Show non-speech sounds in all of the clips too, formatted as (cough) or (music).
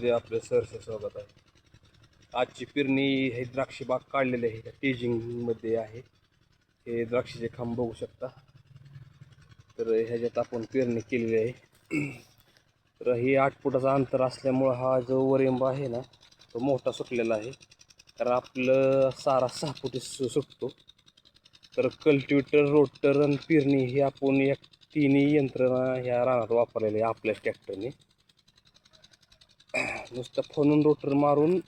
व्हिडिओमध्ये आपलं सहर्ष स्वागत आहे. आजची पेरणी हे द्राक्ष बाग काढलेली आहे. टेजिंगमध्ये आहे. हे द्राक्षाचे खांब बघू शकता. तर ह्याच्यात आपण पेरणी केलेली आहे. तर हे आठ फुटाचा अंतर असल्यामुळं हा जो वरेंब आहे ना तो मोठा सुटलेला आहे. कारण आपलं सारा सहा फुटी सु सुटतो. तर कल्टिवेटर रोटर आणि पेरणी हे आपण एक तिन्ही यंत्रणा ह्या रानात वापरलेल्या आहे आपल्या ट्रॅक्टरने (clears throat) नुसतं फोनून रोटर मारून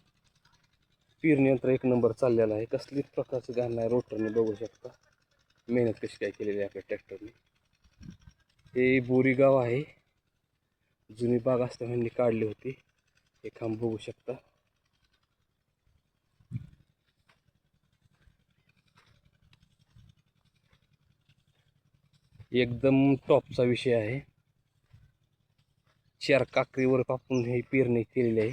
पेरणी यंत्र एक नंबर चाललेला आहे. कसलीच प्रकारचं घाण नाही. रोटरने बघू शकता. मेहनत कशी काय केलेली आहे आपल्या ट्रॅक्टरने हे बोरीगाव आहे. जुनी बाग असल्यामुळे काढली होती. हे खांब बघू शकता. एकदम टॉपचा विषय आहे. चार काकरीवर कापून हे पेरणी केलेली आहे.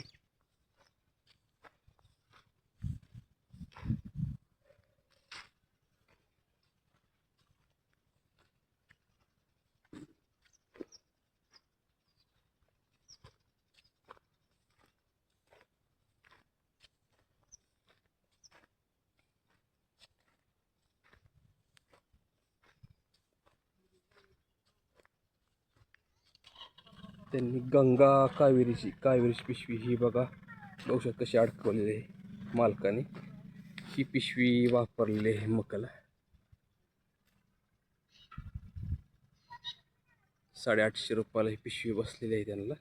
त्यांनी गंगा कावेरीची कावेरीची पिशवी ही बघा. बघू शकता कशी अडकवलेली आहे मालकाने. ही पिशवी वापरलेली आहे मकाला. साडेआठशे रुपयाला ही पिशवी बसलेली आहे त्यांना.